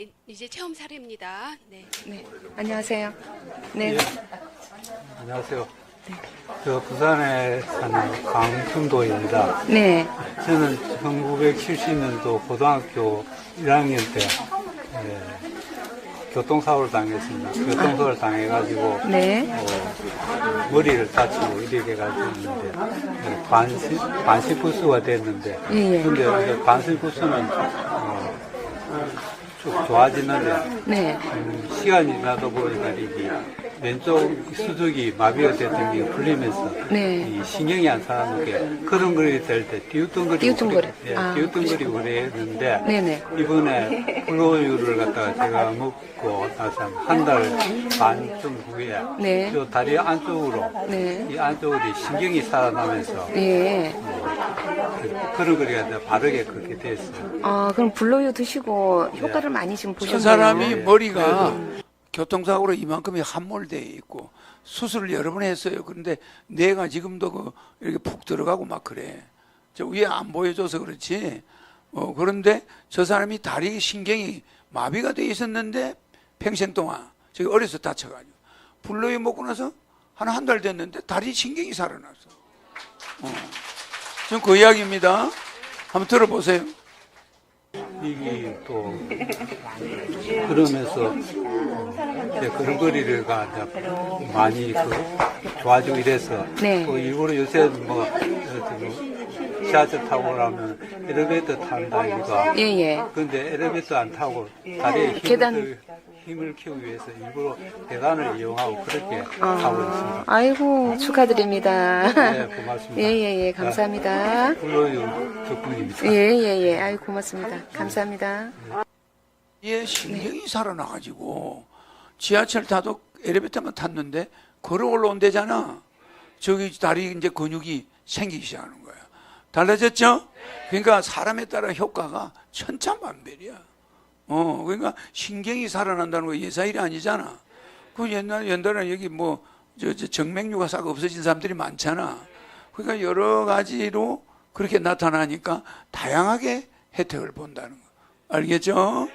네, 이제 체험 사례입니다. 네. 네, 안녕하세요. 네, 안녕하세요. 저 부산에 사는 강순도입니다. 네, 저는 1970년도 고등학교 1학년 때 예, 교통사고를 당했습니다. 교통사고를 당해가지고 네, 어, 머리를 다치고 이렇게 가지고 있는데 예, 반신 반신부수가 됐는데 예, 예. 근데 이제 반신부수는 어, 쭉 좋아지는데 네. 음, 시간이 지나다 보니까 이게 왼쪽 수족이 마비가 됐던 게 풀리면서 네. 이 신경이 안 사는 게 그런 거리 될때 띄우뚱거리고 띄우뚱거리. 그래- 예, 아. 띄우뚱거리고 그랬는데 네네. 이번에 플로유를 갖다가 제가 먹고 나서 한 달 반쯤 후에 네. 저 다리 안쪽으로 네. 이 안쪽으로 신경이 살아나면서 예. 그- 그런 거리가 이제 바르게 그렇게 됐어요. 아, 그럼 블로유 드시고 효과를 많이 지금 저 보셨네요. 사람이 네. 머리가 교통사고로 이만큼이 함몰되어 있고 수술을 여러 번 했어요. 그런데 뇌가 지금도 그 이렇게 푹 들어가고 막 그래. 저 위에 안 보여줘서 그렇지. 어, 그런데 저 사람이 다리 신경이 마비가 돼 있었는데 평생 동안 저기 어려서 다쳐가지고 불로유 먹고 나서 한 한 달 됐는데 다리 신경이 살아났어. 어. 지금 그 이야기입니다. 한번 들어보세요. 이게 또 그러면서 이제 그런 거리가 이제 많이 그 좋아지고 이래서 네. 또 일부러 요새 뭐 저, 지하철 타고 가면 엘리베이터 탄다 이거 예, 예. 근데 엘리베이터 안 타고 다리에 힘을, 계단. 들- 힘을 키우기 위해서 일부러 계단을 이용하고 그렇게 아. 하고 있습니다. 아이고, 축하드립니다. 네, 고맙습니다. 예, 예, 예, 감사합니다. 불러요 덕분입니다. 예, 예, 예. 아이 고맙습니다. 감사합니다. 얘 신경이 살아나가지고 지하철 타도 엘리베이터만 탔는데 걸어 올라온대잖아. 저기 다리 이제 근육이 생기기 시작하는 거야. 달라졌죠? 그러니까 사람에 따라 효과가 천차만별이야. 어, 그러니까 신경이 살아난다는 거 예사일이 아니잖아. 그 옛날 옛날에 여기 뭐 저, 저 정맥류가 싹 없어진 사람들이 많잖아. 그러니까 여러 가지로 그렇게 나타나니까 다양하게 혜택을 본다는 거. 알겠죠?